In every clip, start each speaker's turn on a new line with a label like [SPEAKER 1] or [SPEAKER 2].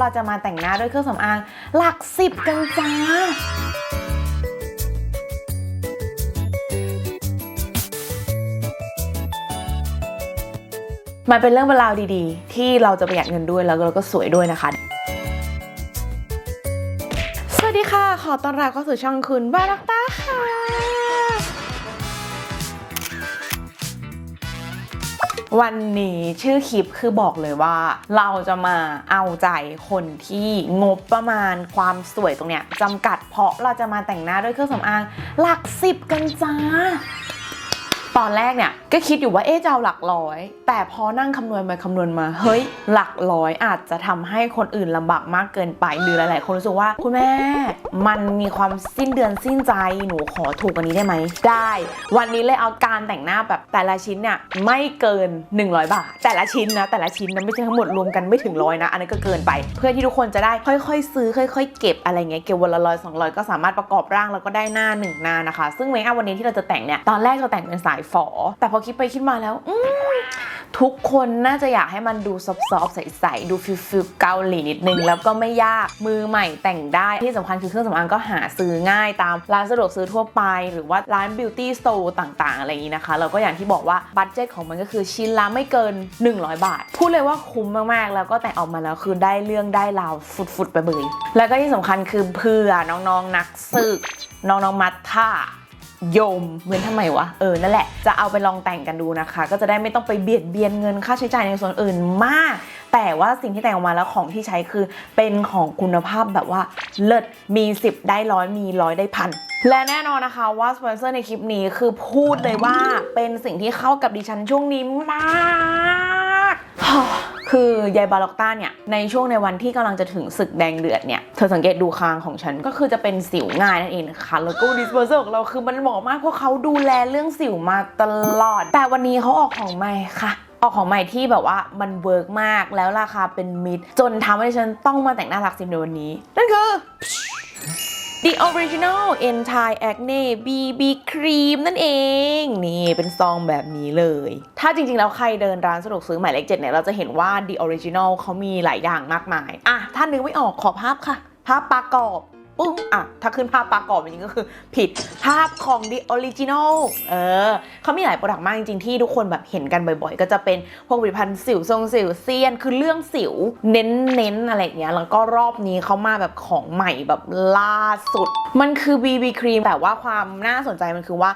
[SPEAKER 1] เราจะมาแต่งหน้าด้วยเครื่องสำอางหลักสิบกันจ้ามันเป็นเรื่องเป็นราดีๆ ที่เราจะประหยัดเงินด้วยแล้วเราก็สวยด้วยนะคะ สวัสดีค่ะ ขอต้อนรับเข้าสู่ช่องคุณบารักตาค่ะ วันนี้ชื่อคลิปคือบอกเลยว่า เราจะมาเอาใจคนที่งบประมาณความสวยตรงเนี้ยจำกัดเพราะเราจะมาแต่งหน้าด้วยเครื่องสำอางหลักสิบกันจ้า ตอนแรกเนี่ยก็คิดอยู่ว่าเอ๊ะจะเอาหลักร้อย แต่พอนั่งคำนวณไปคำนวณมา เฮ้ย หลักร้อยอาจจะทำให้คนอื่นลำบากมากเกินไปหรือหลาย ๆ คนรู้สึกว่าคุณแม่ มันมีความสิ้นเดือนสิ้นใจหนูขอถูกกว่านี้ได้ไหมได้ วันนี้เลยเอาการแต่งหน้าแบบแต่ละชิ้นเนี่ยไม่เกิน 100 บาท แต่ละชิ้นนะแต่ละชิ้นนะไม่ใช่ทั้งหมดรวมกันไม่ถึงร้อยนะอันนั้นก็เกินไป เพื่อที่ทุกคนจะได้ค่อย ๆ ซื้อค่อย ๆ เก็บอะไรเงี้ยเก็บวันละร้อยสองร้อยก็สามารถประกอบร่างแล้วก็ได้หน้าหนึ่งหน้านะคะ ซึ่งเมคอัพวันนี้ที่เราจะแต่งเนี่ยตอนแรกเราแต่งเป็นสายฝอ แต่พอคิดไปคิดมาแล้ว อืทุกคนน่าจะอยากให้มันดูซอฟๆใสๆดูฟิลฟิลเกาหลีนิดนึง แล้วก็ไม่ยากมือใหม่แต่งได้ที่สำคัญคือเครื่องสำอางก็หาซื้อง่ายตามร้านสะดวกซื้อทั่วไป หรือว่าร้านบิวตี้สโตร์ต่างๆ อะไรอย่างนี้นะคะ แล้วก็อย่างที่บอกว่าบัตเจ็ตของมันก็คือชิ้นละไม่เกิน 100 บาท พูดเลยว่าคุ้มมากๆ แล้วก็แต่งออกมาแล้วคือได้เรื่องได้ราวฟุดๆไปเลยแล้วก็ที่สำคัญคือเพื่อน้องๆนักศึกน้องๆมัทท่า โยมเหมือนทำไมวะเออนั่นแหละจะเอาไปลองแต่งกันดูนะคะ ก็จะได้ไม่ต้องไปเบียดเบียนเงินค่าใช้จ่ายในส่วนอื่นมาก แต่ว่าสิ่งที่แต่งออกมาแล้วของที่ใช้คือเป็นของคุณภาพแบบว่าเลิศมี 10 ได้ร้อยมีร้อยได้พันและแน่นอนนะคะว่าสปอนเซอร์ในคลิปนี้คือพูดเลยว่าเป็นสิ่งที่เข้ากับดิฉันช่วงนี้มากคือยายบาล็อกต้าเนี่ย ในช่วงในวันที่กำลังจะถึงศึกแดงเดือดเนี่ย เธอสังเกตดูคางของฉันก็คือจะเป็นสิวง่ายนั่นเองนะคะแล้วก็ดิสเ e อร์ของเราคือมันเหมาะมากเพราะเขาดูแลเรื่องสิวมาตลอด แต่วันนี้เขาออกของใหม่ค่ะ ออกของใหม่ที่แบบว่ามันเวิร์กมากแล้วราคาเป็นมิด จนทำให้ฉันต้องมาแต่งหน้ารักซิมในวันนี้ นั่นคือ The Original Anti Acne BB Cream นั่นเอง นี่เป็นซองแบบนี้เลย ถ้าจริงๆ แล้วใครเดินร้านสะดวกซื้อหมายเลขเจ็ดเนี่ย เราจะเห็นว่า The Original เขามีหลายอย่างมากมาย อะ ถ้านึกไม่ออกขอภาพค่ะ ภาพประกอบ ปึ้งอะถ้าขึ้นภาพประกอบจริงๆก็คือ ผิดภาพของ The Original เออเขามีหลายโปรดักต์มากจริงๆ ที่ทุกคนแบบเห็นกันบ่อยๆ ก็จะเป็นพวกผลิตภัณฑ์สิวทรงสิวเซียน คือเรื่องสิวเน้นๆ อะไรอย่างเงี้ยแล้วก็รอบนี้เขามาแบบของใหม่แบบล่าสุด มันคือ BB ครีมแต่ว่าความน่าสนใจมันคือว่า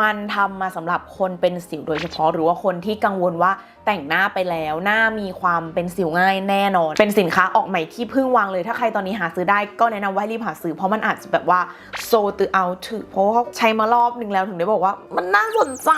[SPEAKER 1] มันทำมาสำหรับคนเป็นสิวโดยเฉพาะ หรือว่าคนที่กังวลว่าแต่งหน้าไปแล้วหน้ามีความเป็นสิวง่ายแน่นอน เป็นสินค้าออกใหม่ที่เพิ่งวางเลย ถ้าใครตอนนี้หาซื้อได้ก็แนะนำว่าให้รีบหาซื้อเพราะมันอาจจะแบบว่าโซตือเอาถึเพราะเขาใช้มารอบหนึ่งแล้วถึงได้บอกว่ามันน่าสนใจ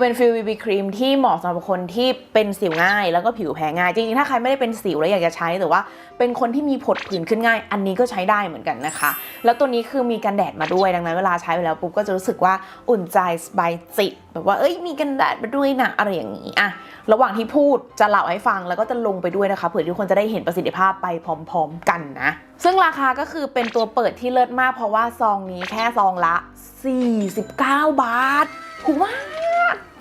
[SPEAKER 1] เป็นฟิลบีบีครีมที่เหมาะสำหรับคนที่เป็นสิวง่าย แล้วก็ผิวแพ้ง่ายจริงๆถ้าใครไม่ได้เป็นสิวแล้วอยากจะใช้แต่ว่า เป็นคนที่มีผดผื่นขึ้นง่าย อันนี้ก็ใช้ได้เหมือนกันนะคะ แล้วตัวนี้คือมีกันแดดมาด้วยดังนั้นเวลาใช้ไปแล้วปุ๊บก็จะรู้สึกว่าอุ่นใจสบายจิตแบบว่าเอ้ยมีกันแดดมาด้วยนะอะไรอย่างนี้อะระหว่างที่พูดจะเล่าให้ฟังแล้วก็จะลงไปด้วยนะคะเผื่อทุกคนจะได้เห็นประสิทธิภาพไปพร้อม ๆ กันนะซึ่งราคาก็คือเป็นตัวเปิดที่เลิศมากเพราะว่าซองนี้แค่ซองละ 49 บาทถูกมาก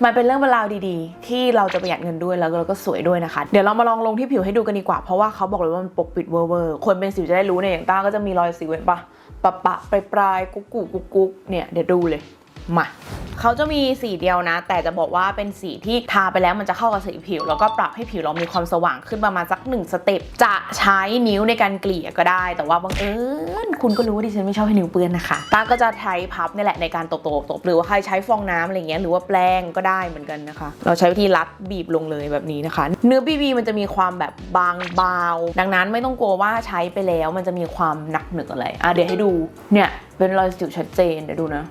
[SPEAKER 1] มันเป็นเรื่องเป็นราวดีๆ ที่เราจะประหยัดเงินด้วยแล้วเราก็สวยด้วยนะคะ เดี๋ยวเรามาลองลงที่ผิวให้ดูกันดีกว่า เพราะว่าเขาบอกเลยว่ามันปกปิดเวอร์เวอร์คนเป็นสิวจะได้รู้เนี่ยอย่างต้าก็จะมีรอยสิวเห็นปะปะปะปลายปลายกุ๊กกุ๊กกุ๊กเนี่ยเดี๋ยวดูเลย มาเขาจะมีสีเดียวนะ แต่จะบอกว่าเป็นสีที่ทาไปแล้วมันจะเข้ากับสีผิว แล้วก็ปรับให้ผิวเรามีความสว่างขึ้นประมาณสักหนึ่งสเต็ปจะใช้นิ้วในการเกลี่ยก็ได้ แต่ว่าบังเอิญคุณก็รู้ว่าดิฉันไม่ชอบให้นิ้วเปื้อนนะคะตาก็จะใช้พับนี่แหละในการตบๆตบหรือว่าใครใช้ฟองน้ำอะไรเงี้ยหรือว่าแปรงก็ได้เหมือนกันนะคะ เราใช้วิธีรัดบีบลงเลยแบบนี้นะคะ เนื้อบีบีมันจะมีความแบบบางเบาดังนั้นไม่ต้องกลัวว่าใช้ไปแล้วมันจะมีความหนักหนืออะไรอะเดี๋ยวให้ดูเนี่ยเป็นรอยสิวชัดเจนเดี๋ยวดูนะ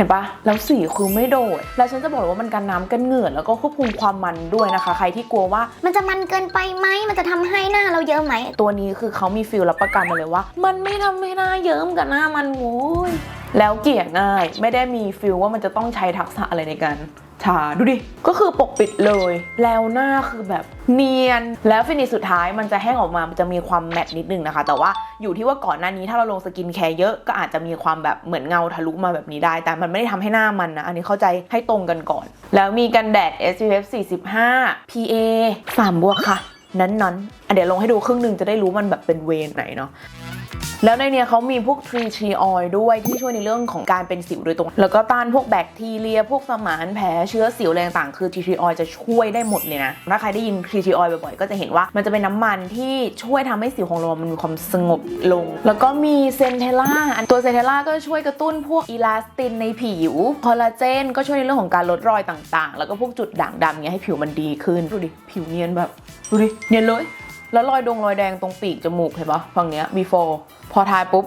[SPEAKER 1] เห็นปะแล้วสีคือไม่โดด แล้วฉันจะบอกเลยว่ามันกันน้ำกันเหงื่อแล้วก็ควบคุมความมันด้วยนะคะ ใครที่กลัวว่า
[SPEAKER 2] มันจะมันเกินไปไหมมันจะทำให้หน้าเราเยอะไหม
[SPEAKER 1] ตัวนี้คือเขามีฟิลรับประกันมาเลยว่า มันไม่ทำให้หน้าเยิ้มกับหน้ามันโว้ยแล้วเกลี่ยง่ายไม่ได้มีฟิลว่ามันจะต้องใช้ทักษะอะไรในการ ทาดูดิ ก็คือปกปิดเลย แล้วหน้าคือแบบเนียน แล้วฟินิชสุดท้ายมันจะแห้งออกมา มันจะมีความแมตต์นิดนึงนะคะ แต่ว่าอยู่ที่ว่าก่อนหน้านี้ถ้าเราลงสกินแคร์เยอะก็อาจจะมีความแบบเหมือนเงาทะลุมาแบบนี้ได้ แต่มันไม่ได้ทำให้หน้ามันนะ อันนี้เข้าใจให้ตรงกันก่อน แล้วมีกันแดด SPF 45 PA 3บวกค่ะ นั้นๆเดี๋ยวลงให้ดูครึ่งหนึ่งจะได้รู้มันแบบเป็นเวรไหนเนาะ แล้วในเนี้ยเขามีพวก tree tree oil ด้วยที่ช่วยในเรื่องของการเป็นสิวโดยตรง แล้วก็ต้านพวกแบคทีเรีย พวกสมานแผลเชื้อสิวอะไรต่างๆคือ tree tree oil จะช่วยได้หมดเลยนะ ถ้าใครได้ยิน tree tree oil บ่อยๆ ก็จะเห็นว่ามันจะเป็นน้ำมันที่ช่วยทำให้สิวของเรา มันมีความสงบลง แล้วก็มีเซนเทล่าตัวเซนเทล่าก็ช่วยกระตุ้นพวกอีลาสตินในผิวคอลลาเจนก็ช่วยในเรื่องของการลดรอยต่างๆ แล้วก็พวกจุดด่างดำเงี้ยให้ผิวมันดีขึ้นดูดิผิวเนียนแบบดูดิเนียนเลย แล้วรอยดงรอยแดงตรงปีกจมูกเห็นปะฝั่งเนี้ย before พอทายปุ๊บ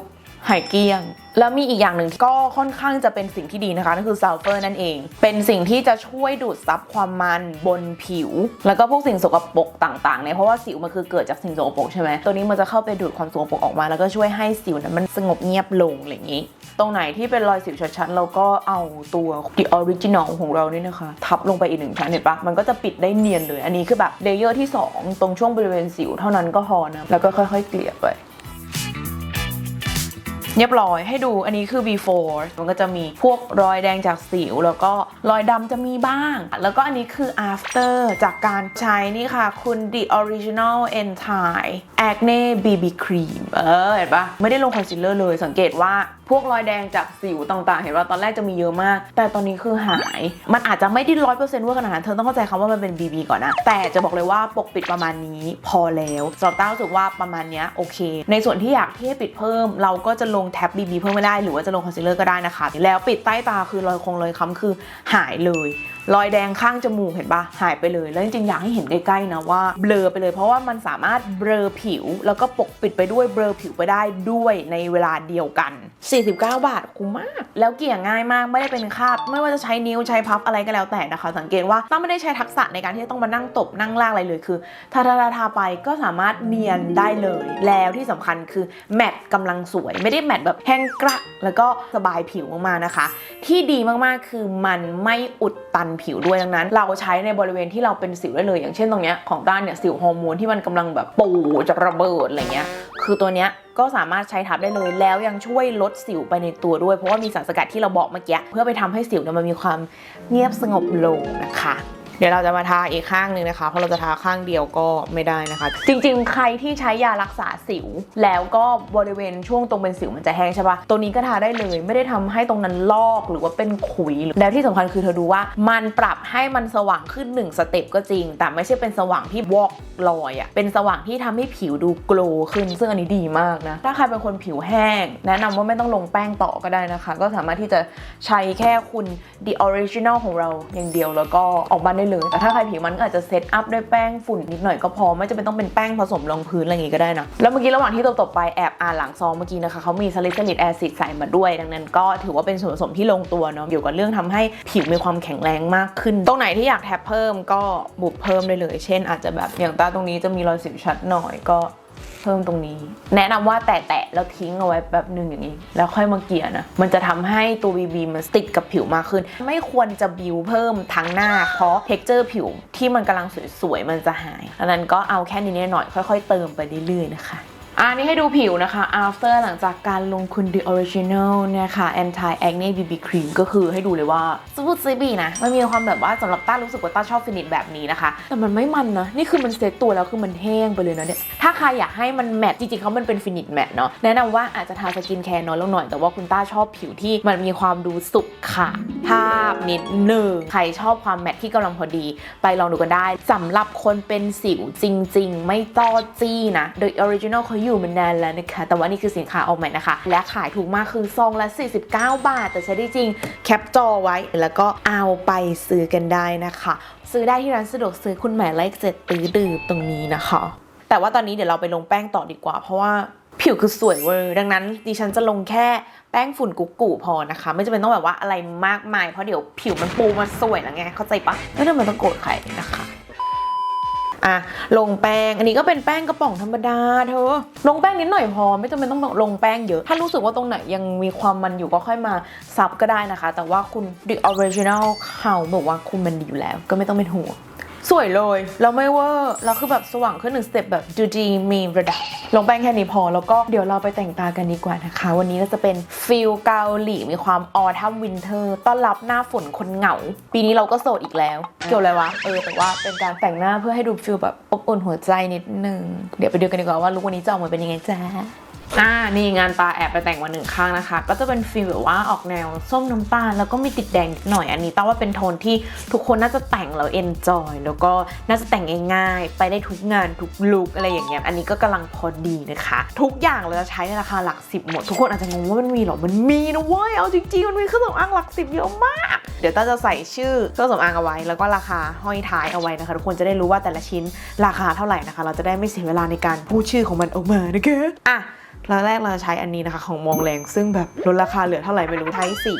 [SPEAKER 1] หายเกลี้ยง แล้วมีอีกอย่างหนึ่งก็ค่อนข้างจะเป็นสิ่งที่ดีนะคะนั่นคือซัลเฟอร์นั่นเอง เป็นสิ่งที่จะช่วยดูดซับความมันบนผิว แล้วก็พวกสิ่งสกปรกต่างๆเนี่ยเพราะว่าสิวมันคือเกิดจากสิ่งสกปรกใช่ไหมตัวนี้มันจะเข้าไปดูดความสกปรกออกมาแล้วก็ช่วยให้สิวนั้นมันสงบเงียบลงอะไรอย่างนี้ ตรงไหนที่เป็นรอยสิวชัดๆเราก็เอาตัว The Original ของเรานี่นะคะ ทับลงไปอีกหนึ่งชั้นเห็นปะมันก็จะปิดได้เนียนเลย อันนี้คือแบบเลเยอร์ที่สองตรงช่วงบริเวณสิวเท่านั้นก็พอนะแล้วก็ค่อย ๆ เกลี่ยไป เรียบร้อยให้ดูอันนี้คือ before มันก็จะมีพวกรอยแดงจากสิว แล้วก็รอยดำจะมีบ้าง แล้วก็อันนี้คือ after จากการใช้นี่ค่ะ คุณ the original anti acne bb cream เออเห็นปะไม่ได้ลงคอนซีลเลอร์เลยสังเกตว่า วกรอยแดงจากสิวต่างๆ เห็นว่าตอนแรกจะมีเยอะมาก แต่ตอนนี้คือหาย มันอาจจะไม่ได้ร้อยเปอร์เซ็นต์ว่าขนาดนั้นเธอต้องเข้าใจคำว่ามันเป็น BB ก่อนนะ แต่จะบอกเลยว่าปกปิดประมาณนี้พอแล้วสำหรับต้ารู้สึกว่าประมาณนี้โอเค ในส่วนที่อยากที่ให้ปิดเพิ่ม เราก็จะลงแท็บ BB เพิ่มไม่ได้หรือว่าจะลงคอนซีลเลอร์ก็ได้นะคะ แล้วปิดใต้ตาคือรอยคงรอยค้ำคือหายเลย รอยแดงข้างจมูกเห็นปะหายไปเลย แล้วจริงๆอยากให้เห็นใกล้ๆนะว่าเบลอไปเลย เพราะว่ามันสามารถเบลอผิว แล้วก็ปกปิดไปด้วยเบลอผิวไปได้ด้วยในเวลาเดียวกัน 49 บาทคุ้มมาก แล้วเกลี่ยง่ายมากไม่ได้เป็นคราบ ไม่ว่าจะใช้นิ้วใช้พับอะไรก็แล้วแต่นะคะ สังเกตว่าต้องไม่ได้ใช้ทักษะในการที่จะต้องมานั่งตบนั่งลากอะไรเลยคือทาทาทาไปก็สามารถเนียนได้เลย แล้วที่สำคัญคือแมตต์กำลังสวย ไม่ได้แมตต์แบบแห้งกระแล้วก็สบายผิวมากๆนะคะ ที่ดีมากๆคือมันไม่อุดตันผิวด้วยดังนั้น เราใช้ในบริเวณที่เราเป็นสิวได้เลย อย่างเช่นตรงเนี้ยของต้านเนี่ยสิวฮอร์โมนที่มันกำลังแบบปูจะระเบิดอะไรเงี้ยคือตัวเนี้ยก็สามารถใช้ทับได้เลยแล้วยังช่วยลดสิวไปในตัวด้วย เพราะว่ามีสารสกัดที่เราบอกเมื่อกี้เพื่อไปทำให้สิวเนี่ยมันมีความเงียบสงบลงนะคะ เดี๋ยวเราจะมาทาอีกข้างหนึ่งนะคะ เพราะเราจะทาข้างเดียวก็ไม่ได้นะคะ จริง ๆ ใครที่ใช้ยารักษาสิว แล้วก็บริเวณช่วงตรงเป็นสิวมันจะแห้งใช่ปะตัวนี้ก็ทาได้เลย ไม่ได้ทำให้ตรงนั้นลอกหรือว่าเป็นขุย แล้วที่สำคัญคือเธอดูว่ามันปรับให้มันสว่างขึ้นหนึ่งสเต็ปก็จริง แต่ไม่ใช่เป็นสว่างที่วอกลอยอะเป็นสว่างที่ทำให้ผิวดูโกลว์ขึ้น ซึ่งอันนี้ดีมากนะ ถ้าใครเป็นคนผิวแห้ง แนะนำว่าไม่ต้องลงแป้งต่อก็ได้นะคะ ก็สามารถที่จะใช้แค่คุณ the original ของเราอย่างเดียวแล้วก็ออกบ้านได้เลย แต่ถ้าใครผิวมันก็อาจจะเซตอัพด้วยแป้งฝุ่นนิดหน่อยก็พอ ไม่จำเป็นต้องเป็นแป้งผสมรองพื้นอะไรอย่างงี้ก็ได้นะ แล้วเมื่อกี้ระหว่างที่ตบๆไปแอบอ่านหลังซองเมื่อกี้นะคะเขามีซาลิซิลิกแอซิดใส่มาด้วย ดังนั้นก็ถือว่าเป็นส่วนผสมที่ลงตัวเนาะเกี่ยวกับเรื่องทำให้ผิวมีความแข็งแรงมากขึ้น ตรงไหนที่อยากแทบเพิ่มก็บุบเพิ่มได้เลย เช่น อาจจะแบบอย่างตาตรงนี้จะมีรอยสิวชัดหน่อยก็ เพิ่มตรงนี้ แนะนำว่าแตะๆแล้วทิ้งเอาไว้แบบหนึ่งอย่างนี้ แล้วค่อยมาเกลี่ยนะ มันจะทำให้ตัว BB มันติดกับผิวมากขึ้น ไม่ควรจะบิวเพิ่มทั้งหน้า เพราะเท็กเจอร์ผิวที่มันกำลังสวยๆมันจะหายดังนั้นก็เอาแค่นี้หน่อยค่อย ๆ เติมไปเรื่อยๆนะคะ อันนี้ให้ดูผิวนะคะ after หลังจากการลงคุณ the original นี่ยค่ะ anti acne bb cream ก็คือให้ดูเลยว่าสบู่ซีบีนะ มันมีความแบบว่าสำหรับต้ารู้สึกว่าต้าชอบฟินิชแบบนี้นะคะ แต่มันไม่มันนะ นี่คือมันเซตตัวแล้วคือมันแห้งไปเลยนะเนี่ย ถ้าใครอยากให้มันแมทจริงๆเขามันเป็นฟินิชแมทเนาะ แนะนำว่าอาจจะทาสกินแคร์น้อยลงหน่อย แต่ว่าคุณต้าชอบผิวที่มันมีความดูสุขค่ะ ภาพนิดหนึ่งใครชอบความแมทที่กำลังพอดี ไปลองดูกันได้สำหรับคนเป็นสิวจริง ๆ ไม่ต้อจี้นะโดย original เขาอยู่มานานแล้วนะคะ แต่ว่านี่คือสินค้าออกใหม่นะคะ และขายถูกมากคือซองละ 49 บาท แต่ใช้ได้จริงแคปจอไว้แล้วก็เอาไปซื้อกันได้นะคะ ซื้อได้ที่ร้านสะดวกซื้อคุณหมายเลขเจ็ดตื้อดือตรงนี้นะคะ แต่ว่าตอนนี้เดี๋ยวเราไปลงแป้งต่อดีกว่า เพราะว่าผิวคือสวยเวอร์ดังนั้นดิฉันจะลงแค่แป้งฝุ่นกุ๊กกูพอนะคะ ไม่จำเป็นต้องแบบว่าอะไรมากมายเพราะเดี๋ยวผิวมันปูมาสวยแล้วไงเข้าใจปะไม่ต้องมันต้องโกรธใครนะคะ อะลงแป้ง อันนี้ก็เป็นแป้งกระป๋องธรรมดาเธอ ลงแป้งนิดหน่อยพอ ไม่จำเป็นต้องลงแป้งเยอะ ถ้ารู้สึกว่าตรงไหนยังมีความมันอยู่ก็ค่อยมาซับก็ได้นะคะ แต่ว่าคุณ The Original เขาบอกว่าคุณมันดีอยู่แล้ว ก็ไม่ต้องเป็นห่วง สวยเลยแล้วไม่เวอร์แล้วคือแบบสว่างขึ้นหนึ่งสเต็ปแบบดูดีมีระดับ ลงแป้งแค่นี้พอแล้วก็เดี๋ยวเราไปแต่งตากันดีกว่านะคะ วันนี้เราจะเป็นฟิลเกาหลีมีความออทัมวินเทอร์ต้อนรับหน้าฝนคนเหงา ปีนี้เราก็โสดอีกแล้ว เกี่ยวอะไรวะเออแต่ว่าเป็นการแต่งหน้าเพื่อให้ดูฟิลแบบอบอุ่นหัวใจนิดนึงเดี๋ยวไปดูกันดีกว่าว่าลุควันนี้จะออกมาเป็นยังไงจ้า อ่านี่งานตาแอบไปแต่งมาหนึ่งข้างนะคะ ก็จะเป็นฟิลแบบว่าออกแนวส้มน้ำตาลแล้วก็มีติดแดงนิดหน่อยอันนี้ต้องว่าเป็นโทนที่ทุกคนน่าจะแต่งแล้วเอนจอยแล้วก็น่าจะแต่งง่ายๆไปได้ทุกงานทุกลุคอะไรอย่างเงี้ยอันนี้ก็กำลังพอดีนะคะ ทุกอย่างเราจะใช้ในราคาหลักสิบหมด ทุกคนอาจจะงงว่ามันมีเหรอมันมีนะเว้ยเอาจริงๆมันมีเครื่องสำอางหลักสิบเยอะมาก เดี๋ยวต้าจะใส่ชื่อเครื่องสำอางเอาไว้ แล้วก็ราคาห้อยท้ายเอาไว้นะคะ ทุกคนจะได้รู้ว่าแต่ละชิ้นราคาเท่าไหร่นะคะ เราจะได้ไม่เสียเวลาในการพูดชื่อของมันออกมานะคะอะ แล้วแรกเราจะใช้อันนี้นะคะของมองแรงซึ่งแบบลดราคาเหลือเท่าไหร่ไม่รู้ใช้สี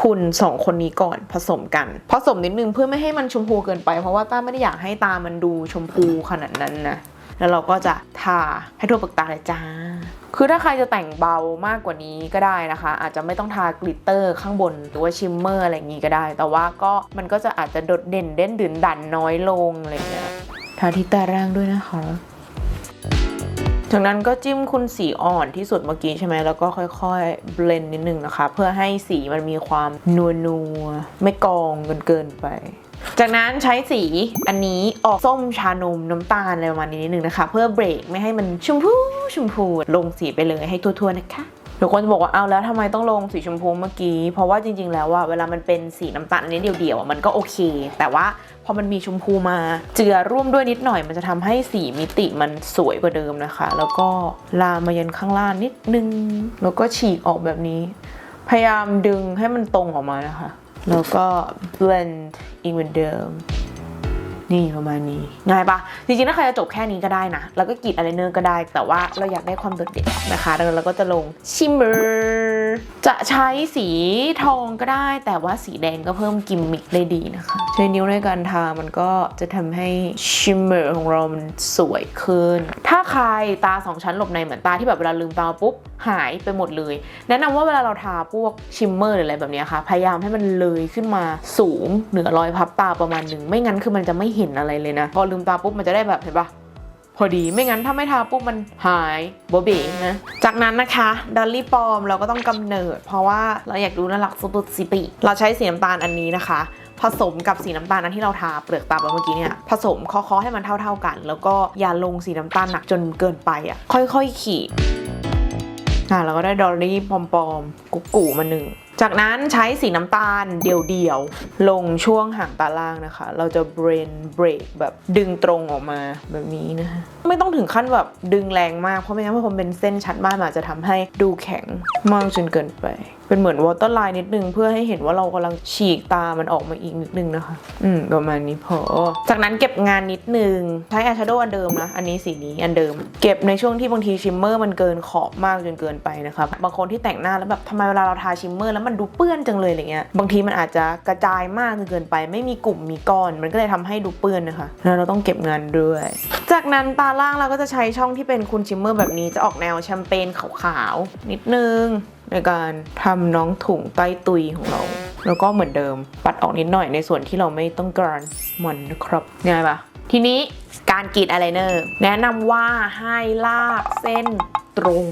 [SPEAKER 1] คุณสองคนนี้ก่อนผสมกัน ผสมนิดนึงเพื่อไม่ให้มันชมพูเกินไป เพราะว่าต้าไม่ได้อยากให้ตามันดูชมพูขนาดนั้นนะแล้วเราก็จะทาให้ทั่วปากตาเลยจ้า คือถ้าใครจะแต่งเบามากกว่านี้ก็ได้นะคะ อาจจะไม่ต้องทากลิตเตอร์ข้างบนหรือว่าชิมเมอร์อะไรอย่างนี้ก็ได้ แต่ว่าก็มันก็จะอาจจะโดดเด่นเด่นดื่นดันน้อยลงอะไรอย่างเงี้ยทาที่ตาร่างด้วยนะคะ จากนั้นก็จิ้มคุณสีอ่อนที่สุดเมื่อกี้ใช่ไหมแล้วก็ค่อยๆ เบลนนิดนึงนะคะ เพื่อให้สีมันมีความนัวนัวๆไม่กองเกินเกินไป จากนั้นใช้สีอันนี้ออกส้มชานมน้ำตาลอะไรประมาณนี้นิดนึงนะคะ เพื่อเบรกไม่ให้มันชมพูชมพูลงสีไปเลยให้ทั่วๆนะคะทุกคนจะบอกว่าเอาแล้วทำไมต้องลงสีชมพูเมื่อกี้ เพราะว่าจริง ๆ แล้วว่าเวลามันเป็นสีน้ำตาลอันนี้เดียวๆมันก็โอเค แต่ว่า อมันมีชมพูมา เจือร่วมด้วยนิดหน่อย มันจะทำให้สีมิติมันสวยกว่าเดิมนะคะ แล้วก็ลามมายันข้างล่างนิดนึง แล้วก็ฉีกออกแบบนี้ พยายามดึงให้มันตรงออกมานะคะ แล้วก็ blend อีกเหมือนเดิม นี่ประมาณนี้ง่ายปะจริงๆถ้าใครจะจบแค่นี้ก็ได้นะ แล้วก็กรีดอะไรเนอร์ก็ได้ แต่ว่าเราอยากได้ความโดดเด่นนะคะดังนั้นเราก็จะลงชิมเมอร์จะใช้สีทองก็ได้ แต่ว่าสีแดงก็เพิ่มกิมมิคได้ดีนะคะ ใช้นิ้วในการทามันก็จะทำให้ชิมเมอร์ของเรามันสวยขึ้น ถ้าใครตาสองชั้นหลบในเหมือนตาที่แบบเวลาลืมตาปุ๊บ หายไปหมดเลย แนะนำว่าเวลาเราทาพวกชิมเมอร์หรืออะไรแบบนี้ค่ะ พยายามให้มันเลยขึ้นมาสูงเหนือรอยพับตาประมาณหนึ่งไม่งั้นคือมันจะไม่เห็นอะไรเลยนะ พอลืมตาปุ๊บมันจะได้แบบเห็นปะพอดีไม่งั้นถ้าไม่ทาปุ๊บมันหายโบเบนะ จากนั้นนะคะดอลลี่ปอมเราก็ต้องกำเนิด เพราะว่าเราอยากดูน่ารักสุดๆสิปิเราใช้สีน้ำตาลอันนี้นะคะ ผสมกับสีน้ำตาลนั้นที่เราทาเปลือกตาไปเมื่อกี้เนี่ยผสมเคาะๆให้มันเท่าๆกัน แล้วก็อย่าลงสีน้ำตาลหนักจนเกินไปอะค่อยๆขีด อะเราก็ได้ดอลลี่ปอมๆกุ๊กกูมาหนึ่ง จากนั้นใช้สีน้ำตาลเดี่ยวๆ ลงช่วงหางตาล่างนะคะ เราจะเบรนเบรกแบบดึงตรงออกมาแบบนี้นะคะ ไม่ต้องถึงขั้นแบบดึงแรงมาก เพราะไม่งั้นพอมันเป็นเส้นชัดมากมันอาจจะทำให้ดูแข็งมากจนเกินไป เป็นเหมือนวอเตอร์ไลน์นิดนึง เพื่อให้เห็นว่าเรากำลังฉีกตามันออกมาอีกนิดนึงนะคะ อืมประมาณนี้พอ จากนั้นเก็บงานนิดนึง ใช้อายแชโดว์อันเดิมนะ อันนี้สีนี้อันเดิม เก็บในช่วงที่บางทีชิมเมอร์มันเกินขอบมากจนเกินไปนะคะบางคนที่แต่งหน้าแล้วแบบทำไมเวลาเราทาชิมเมอร์แล้วมันดูเปื้อนจังเลยอะไรเงี้ยบางทีมันอาจจะกระจายมากจนเกินไป ไม่มีกลุ่มมีก้อน มันก็เลยทำให้ดูเปื้อนนะคะแล้วเราต้องเก็บงานด้วย จากนั้นตาล่างเราก็จะใช้ช่องที่เป็นคุณชิมเมอร์แบบนี้จะออกแนวแชมเปญขาวๆนิดนึง ในการทำน้องถุงใต้ตุยของเรา แล้วก็เหมือนเดิม ปัดออกนิดหน่อยในส่วนที่เราไม่ต้องการมันนะครับง่ายปะทีนี้การกรีดอายไลเนอร์แนะนำว่าให้ลากเส้นตรง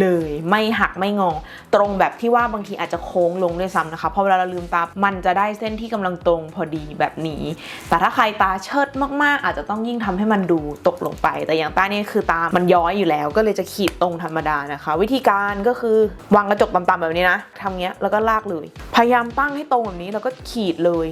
[SPEAKER 1] เลยไม่หักไม่งอ ตรงแบบที่ว่าบางทีอาจจะโค้งลงด้วยซ้ำนะคะเพราะเวลาเราลืมตามันจะได้เส้นที่กำลังตรงพอดีแบบนี้ แต่ถ้าใครตาเชิดมากๆ อาจจะต้องยิ่งทำให้มันดูตกลงไป แต่อย่างต้านี่คือตามันย้อยอยู่แล้ว ก็เลยจะขีดตรงธรรมดานะคะ วิธีการก็คือวางกระจกต่ำๆแบบนี้นะทำเงี้ยแล้วก็ลากเลย พยายามตั้งให้ตรงแบบนี้แล้วก็ขีดเลย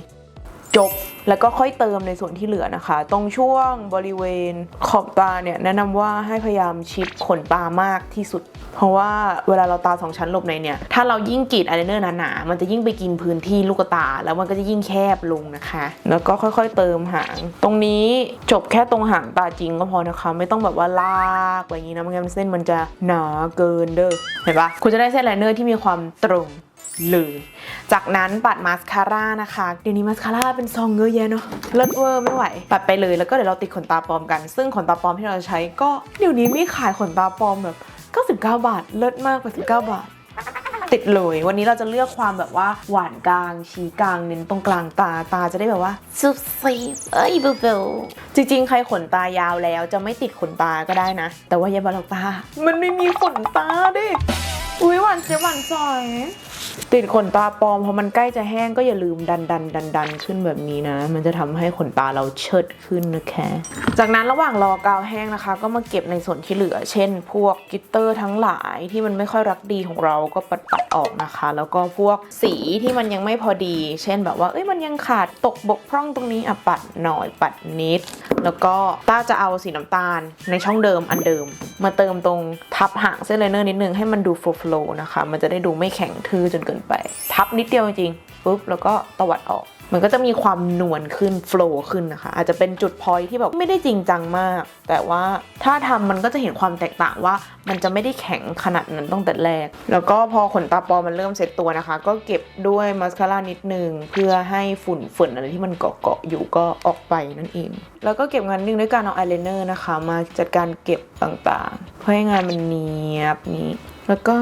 [SPEAKER 1] จบแล้วก็ค่อยเติมในส่วนที่เหลือนะคะ ตรงช่วงบริเวณขอบตาเนี่ยแนะนำว่าให้พยายามชิดขนตามากที่สุด เพราะว่าเวลาเราตาสองชั้นหลบในเนี่ย ถ้าเรายิ่งกรีดอายไลเนอร์หนาๆมันจะยิ่งไปกินพื้นที่ลูกตา แล้วมันก็จะยิ่งแคบลงนะคะ แล้วก็ค่อยๆเติมหาง ตรงนี้จบแค่ตรงหางตาจริงก็พอนะคะ ไม่ต้องแบบว่าลากไปอย่างนี้นะไม่งั้นเส้นมันจะหนาเกินเด้อเห็นปะคุณจะได้เส้นไลเนอร์ที่มีความตรง เลย จากนั้นปัดมาสคาร่านะคะเดี๋ยวนี้มาสคาร่าเป็นซองเยอะแยะเนาะเลิศเวอร์ไม่ไหว ปัดไปเลยแล้วก็เดี๋ยวเราติดขนตาปลอมกัน ซึ่งขนตาปลอมที่เราใช้ก็เดี๋ยวนี้มีขายขนตาปลอมแบบ 99 บาท เลิศมาก89บาทติดเลยวันนี้เราจะเลือกความแบบว่าหวานกลาง ชี้กลางเน้นตรงกลางตาตาจะได้แบบว่า
[SPEAKER 2] ซุปซีเอ้ยบูบู
[SPEAKER 1] จริงๆ ใครขนตายาวแล้วจะไม่ติดขนตาก็ได้นะ แต่ว่าอย่าบาลอกตา มันไม่มีขนตาดิอุ้ยหวานเจ๊ยบหวานซอย ติดขนตาปลอมพอมันใกล้จะแห้งก็อย่าลืมดันดันดันดันขึ้นแบบนี้นะ มันจะทำให้ขนตาเราเชิดขึ้นนะคะ จากนั้นระหว่างรอกาวแห้งนะคะ ก็มาเก็บในส่วนที่เหลือ เช่น พวกกิตเตอร์ทั้งหลายที่มันไม่ค่อยรักดีของเราก็ปัดปัดออกนะคะ แล้วก็พวกสีที่มันยังไม่พอดี เช่นแบบว่าเอ้ยมันยังขาดตกบกพร่องตรงนี้อะปัดหน่อยปัดนิด แล้วก็ต้าจะเอาสีน้ำตาลในช่องเดิมอันเดิม มาเติมตรงทับหางเส้นไลเนอร์นิดนึงให้มันดูโฟล์นะคะ มันจะได้ดูไม่แข็งทื่อจนเกินไป ทับนิดเดียวจริงๆปุ๊บแล้วก็ตวัดออก มันก็จะมีความนวลขึ้นโฟล์ขึ้นนะคะ อาจจะเป็นจุดพอยที่แบบไม่ได้จริงจังมาก แต่ว่าถ้าทำมันก็จะเห็นความแตกต่างว่า มันจะไม่ได้แข็งขนาดนั้นตั้งแต่แรก แล้วก็พอขนตาปลอมมันเริ่มเซ็ตตัวนะคะ ก็เก็บด้วยมาสคาร่านิดนึง เพื่อให้ฝุ่นฝุ่นอะไรที่มันเกาะเกาะอยู่ก็ออกไปนั่นเอง แล้วก็เก็บงานนิ่งด้วยการเอาอายไลเนอร์นะคะ มาจัดการเก็บต่างๆ เพื่อให้งานมันเนียบนี้ แล้วก็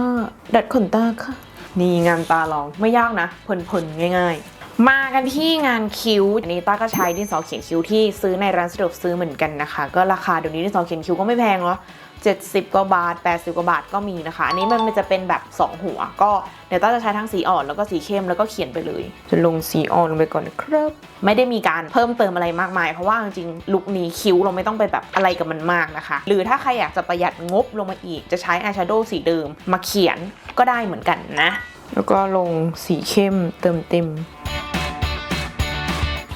[SPEAKER 1] ดัดขนตาค่ะ นี่งานตาลองไม่ยากนะเพลินๆง่าย ๆมากันที่งานคิ้ว อันนี้ต้าก็ใช้ดินสอเขียนคิ้วที่ซื้อในร้านสะดวกซื้อเหมือนกันนะคะ ก็ราคาเดี๋ยวนี้ดินสอเขียนคิ้วก็ไม่แพงเนาะ 70 กว่าบาท 80 กว่าบาทก็มีนะคะ อันนี้มันจะเป็นแบบ 2 หัว ก็เดี๋ยวต้าจะใช้ทั้งสีอ่อนแล้วก็สีเข้มแล้วก็เขียนไปเลย จะลงสีอ่อนลงไปก่อนนะครับ ไม่ได้มีการเพิ่มเติมอะไรมากมาย เพราะว่าจริงๆลุคนี้คิ้วเราไม่ต้องไปแบบอะไรกับมันมากนะคะ หรือถ้าใครอยากจะประหยัดงบลงมาอีก จะใช้อายแชโดว์สีเดิมมาเขียนก็ได้เหมือนกันนะ แล้วก็ลงสีเข้มเติมเต็ม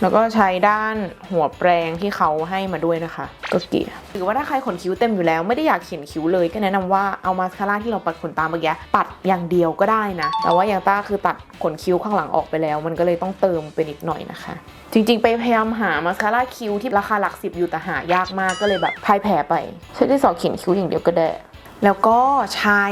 [SPEAKER 1] แล้วก็ใช้ด้านหัวแปรงที่เขาให้มาด้วยนะคะ ก็เกลี่ยหรือว่าถ้าใครขนคิ้วเต็มอยู่แล้วไม่ได้อยากเขียนคิ้วเลยก็แนะนำว่าเอามาสคาร่าที่เราปัดขนตาเมื่อกี้ปัดอย่างเดียวก็ได้นะ แต่ว่าอย่างต้าคือตัดขนคิ้วข้างหลังออกไปแล้ว มันก็เลยต้องเติมไปนิดหน่อยนะคะ จริงๆ ไปพยายามหามาสคาร่าคิ้วที่ราคาหลักสิบอยู่แต่หายากมากก็เลยแบบพ่ายแพ้ไปใช้ที่สอเขียนคิ้วอย่างเดียวก็ได้ แล้วก็ใช้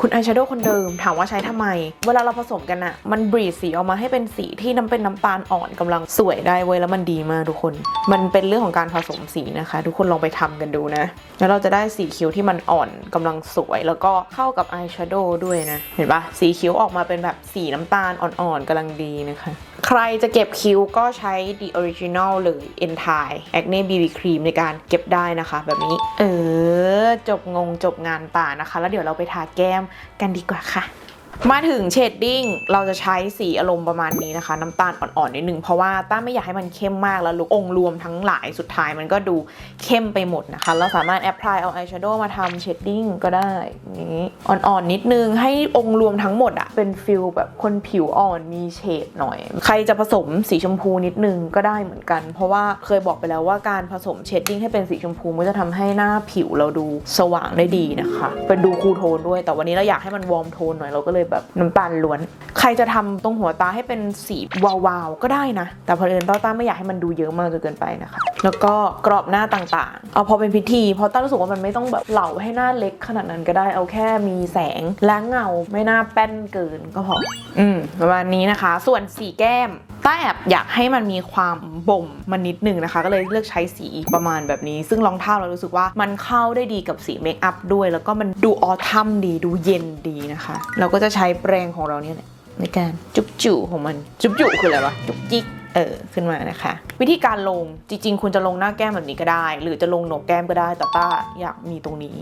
[SPEAKER 1] คุณอายแชโดว์คนเดิม ถามว่าใช้ทำไม เวลาเราผสมกันอะมันบรีดสีออกมาให้เป็นสีที่น้ำเป็นน้ำตาลอ่อนกำลังสวยได้เว้ยแล้วมันดีมากทุกคน มันเป็นเรื่องของการผสมสีนะคะ ทุกคนลองไปทำกันดูนะ แล้วเราจะได้สีคิ้วที่มันอ่อนกำลังสวย แล้วก็เข้ากับอายแชโดว์ด้วยนะ เห็นปะสีคิ้วออกมาเป็นแบบสีน้ำตาลอ่อนๆกำลังดีนะคะ ใครจะเก็บคิ้วก็ใช้ The Original เลย e n t i Acne BB Cream ในการเก็บได้นะคะ แบบนี้ เออ จบงงจบงานตานะคะ แล้วเดี๋ยวเราไปทาแก้มกันดีกว่าค่ะ มาถึงเชดดิ้งเราจะใช้สีอารมณ์ประมาณนี้นะคะ น้ำตาลอ่อนๆนิดนึงเพราะว่าต้าไม่อยากให้มันเข้มมากแล้วลุกองค์รวมทั้งหลายสุดท้ายมันก็ดูเข้มไปหมดนะคะ เราสามารถแอพพลายเอาอายแชโดว์มาทำเชดดิ้งก็ได้นี้อ่อนๆนิดนึงให้องค์รวมทั้งหมดอะเป็นฟิลแบบคนผิวอ่อนมีเฉดหน่อย ใครจะผสมสีชมพูนิดนึงก็ได้เหมือนกัน เพราะว่าเคยบอกไปแล้วว่าการผสมเชดดิ้งให้เป็นสีชมพูมันจะทำให้หน้าผิวเราดูสว่างได้ดีนะคะ เป็นดูคูลโทนด้วย แต่วันนี้เราอยากให้มันวอร์มโทนหน่อยเราก็เลยแบบน้ำตาลล้วน ใครจะทำตรงหัวตาให้เป็นสีวาวๆก็ได้นะ แต่พอเอิญต้าต้าไม่อยากให้มันดูเยอะมากจนเกินไปนะคะ แล้วก็กรอบหน้าต่างๆ เอาพอเป็นพิธีเพราะต้ารู้สึกว่ามันไม่ต้องแบบเหล่าให้หน้าเล็กขนาดนั้นก็ได้เอาแค่มีแสงและเงาไม่น่าแป้นเกินก็พออืมประมาณนี้นะคะ ส่วนสีแก้ม ต้าแอบอยากให้มันมีความบ่มมันนิดหนึ่งนะคะ ก็เลยเลือกใช้สีประมาณแบบนี้ ซึ่งรองเท้าเรารู้สึกว่ามันเข้าได้ดีกับสีเมคอัพด้วย แล้วก็มันดูออทัมดีดูเย็นดีนะคะ เราก็จะใช้แปรงของเราเนี่ยแหละในการจุบจุของมันจุบจุคืออะไรวะจุบจิก เออขึ้นมานะคะ วิธีการลงจริง ๆ คุณจะลงหน้าแก้มแบบนี้ก็ได้ หรือจะลงโหนกแก้มก็ได้ แต่ต้าอยากมีตรงนี้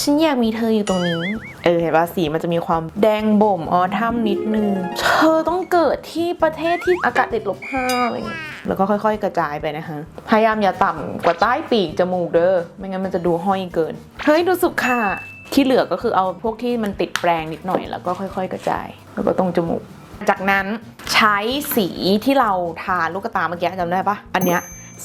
[SPEAKER 1] ฉันอยากมีเธออยู่ตรงนี้ เออเห็นป่ะสีมันจะมีความแดงบ่มออทัมนิดนึง เธอต้องเกิดที่ประเทศที่อากาศติดลบห้าอะไรเงี้ยแล้วก็ค่อยๆ กระจายไปนะคะ พยายามอย่าต่ำกว่าใต้ปีกจมูกเด้อไม่งั้นมันจะดูห้อยเกิน เฮ้ยดูสุขค่ะที่เหลือก็คือเอาพวกที่มันติดแปรงนิดหน่อยแล้วก็ค่อย ๆ กระจาย แล้วก็ตรงจมูก จากนั้นใช้สีที่เราทาลูกตาเมื่อกี้จำได้ปะอันเนี้ย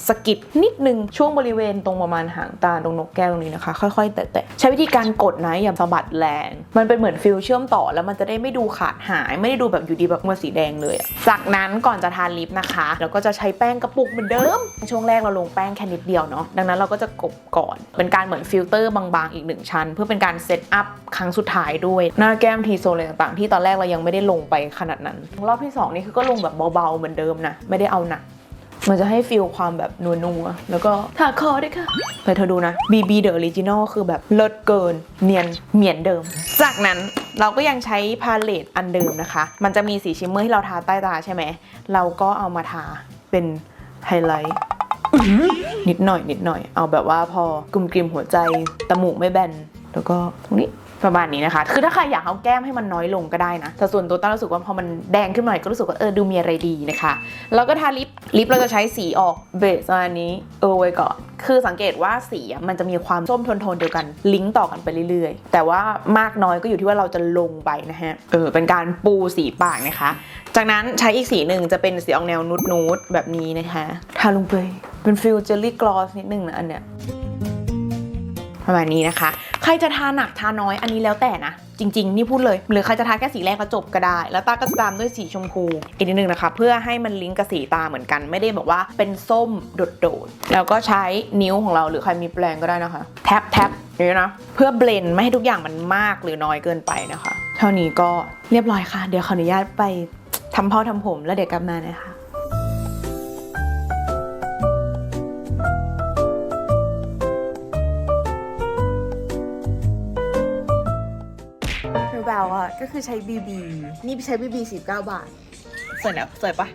[SPEAKER 1] สกิดนิดนึงช่วงบริเวณตรงประมาณหางตาตรงนกแก้วตรงนี้นะคะ ค่อยๆ แตะๆใช้วิธีการกดนะอย่าสะบัดแรง มันเป็นเหมือนฟิลเชื่อมต่อแล้วมันจะได้ไม่ดูขาดหาย ไม่ได้ดูแบบอยู่ดีแบบมันสีแดงเลย จากนั้นก่อนจะทาลิปนะคะเราก็จะใช้แป้งกระปุกเหมือนเดิม ช่วงแรกเราลงแป้งแค่นิดเดียวเนาะดังนั้นเราก็จะกบก่อน เป็นการเหมือนฟิลเตอร์บางๆอีกหนึ่งชั้น เพื่อเป็นการเซตอัพครั้งสุดท้ายด้วย หน้าแก้มทีโซนอะไรต่างๆ ที่ตอนแรกเรายังไม่ได้ลงไปขนาดนั้นรอบที่สองนี่คือก็ลงแบบเบาๆเหมือนเดิมนะไม่ได้เอาหนัก มันจะให้ฟีลความแบบนัวๆ แล้วก็ทาคอด้วยค่ะ แต่เธอดูนะ BB The Original คือแบบเลิศเกิน เนียนเหมียนเดิม จากนั้นเราก็ยังใช้พาเลตอันเดิมนะคะ มันจะมีสีชิมเมอร์ที่เราทาใต้ตาใช่ไหม เราก็เอามาทาเป็นไฮไลท์นิดหน่อยนิดหน่อย เอาแบบว่าพอกลุ่มกริมหัวใจตมูกไม่แบน แล้วก็ตรงนี้ ประมาณนี้นะคะ คือถ้าใครอยากเอาแก้มให้มันน้อยลงก็ได้นะ แต่ส่วนตัวต้ารู้สึกว่าพอมันแดงขึ้นหน่อยก็รู้สึกว่าเออดูมีอะไรดีนะคะ แล้วก็ทาลิป ลิปเราจะใช้สีออกเบสอันนี้ เออไว้ก่อน คือสังเกตว่าสีมันจะมีความส้มโทนๆเดียวกัน ลิงก์ต่อกันไปเรื่อยๆ แต่ว่ามากน้อยก็อยู่ที่ว่าเราจะลงไปนะฮะ เออเป็นการปูสีปากนะคะ จากนั้นใช้อีกสีหนึ่งจะเป็นสีออกแนวนูดนูดๆแบบนี้นะคะ ทาลงไป เป็นฟิลเจลลี่กลอสนิดนึงนะอันเนี้ย ประมาณนี้นะคะ ใครจะทาหนักทาน้อยอันนี้แล้วแต่นะ จริง ๆ นี่พูดเลย หรือใครจะทาแค่สีแรกก็จบก็ได้ แล้วตาก็จะตามด้วยสีชมพู อีกนิดนึงนะคะ เพื่อให้มันลิงก์กับสีตาเหมือนกัน ไม่ได้แบบว่าเป็นส้มโดดๆ แล้วก็ใช้นิ้วของเราหรือใครมีแปรงก็ได้นะคะ แท็บแท็บนี้นะเพื่อเบลนไม่ให้ทุกอย่างมันมากหรือน้อยเกินไปนะคะ เท่านี้ก็เรียบร้อยค่ะ เดี๋ยวขออนุญาตไปทำพ่อทำผมแล้วเดี๋ยวกลับมานะคะ คือใช้ BB นี่ใช้ BB 19 บาท สวยนะสวยปะ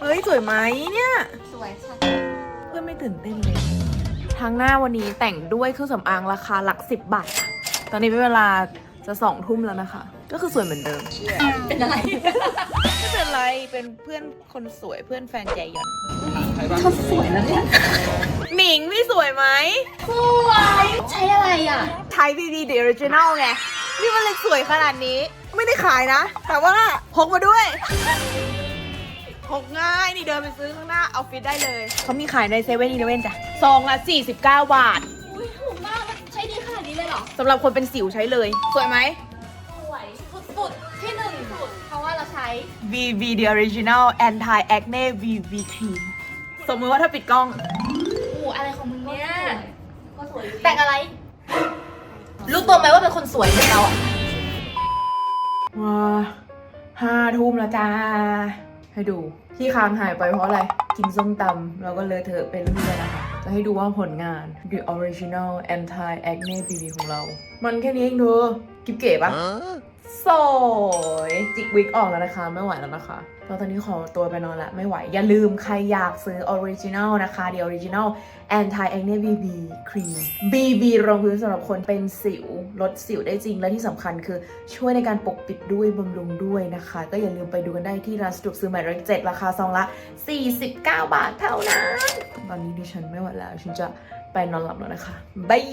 [SPEAKER 1] เฮ้ย สวยไหมเนี่ย
[SPEAKER 2] สวยค่ะ
[SPEAKER 1] เพื่อนไม่ตื่นเต้นเลยทางหน้าวันนี้แต่งด้วยเครื่องสำอางราคาหลักสิบบาทค่ะตอนนี้เป็นเวลาจะสองทุ่มแล้วนะคะ ก็คือสวยเหมือนเดิม
[SPEAKER 2] เป็นอะไร
[SPEAKER 1] ไม่เป็นไรเป็นเพื่อนคนสวยเพื่อนแฟนใจหย่อน
[SPEAKER 2] เขาสวยแล้วเนี่ย
[SPEAKER 1] หนิงพี่สวยไหม
[SPEAKER 2] สวยใช้อะไรอะ
[SPEAKER 1] ใช้ BB The Original ไงนี่มันเลยสวยขนาดนี้ ไม่ได้ขายนะ แต่ว่าพกมาด้วยพกง่ายนี่เดินไปซื้อข้างหน้าเอาฟิตได้เลย เขามีขายในเซเว่นอีเลเว่นจ้ะซองละ49 บาท
[SPEAKER 2] อุ้ยถูกมากมันใช้ดีขนาดนี้เลยเหรอ
[SPEAKER 1] สำหรับคนเป็นสิวใช้เลย สวยไหม VV The Original Anti Acne VV Cream สมมติว่าถ้าปิดกล้อง
[SPEAKER 2] อู้อะไรของมึงเนี่ยก็สวย
[SPEAKER 1] แต่งอะไร
[SPEAKER 2] รู้ตัวไหมว่าเป็นคนสวยเหมือนเราอะ
[SPEAKER 1] ว้าห้าทุ่มแล้วจ้า ให้ดู ที่ค้างหายไปเพราะอะไร กินส้มตำแล้วก็เลอะเทอะไปเรื่อยๆนะคะ จะให้ดูว่าผลงาน The Original Anti Acne BB ของเรา มันแค่นี้เองเธอกิ๊บเก๋ปะ สวยจิกวิกออกแล้วนะคะ ไม่ไหวแล้วนะคะแล้วตอนนี้ขอตัวไปนอนละไม่ไหว อย่าลืมใครอยากซื้อ Original นะคะ The Original Anti Acne BB Cream BB รองพื้นสำหรับคนเป็นสิว ลดสิวได้จริงและที่สำคัญคือช่วยในการปกปิดด้วยบำรุงด้วยนะคะ ก็อย่าลืมไปดูกันได้ที่ร้านสะดวกซื้อหมายเลขเจ็ดราคาซองละ 49 บาทเท่านั้น ตอนนี้ดิฉันไม่ไหวแล้วฉันจะไปนอนหลับแล้วนะคะบาย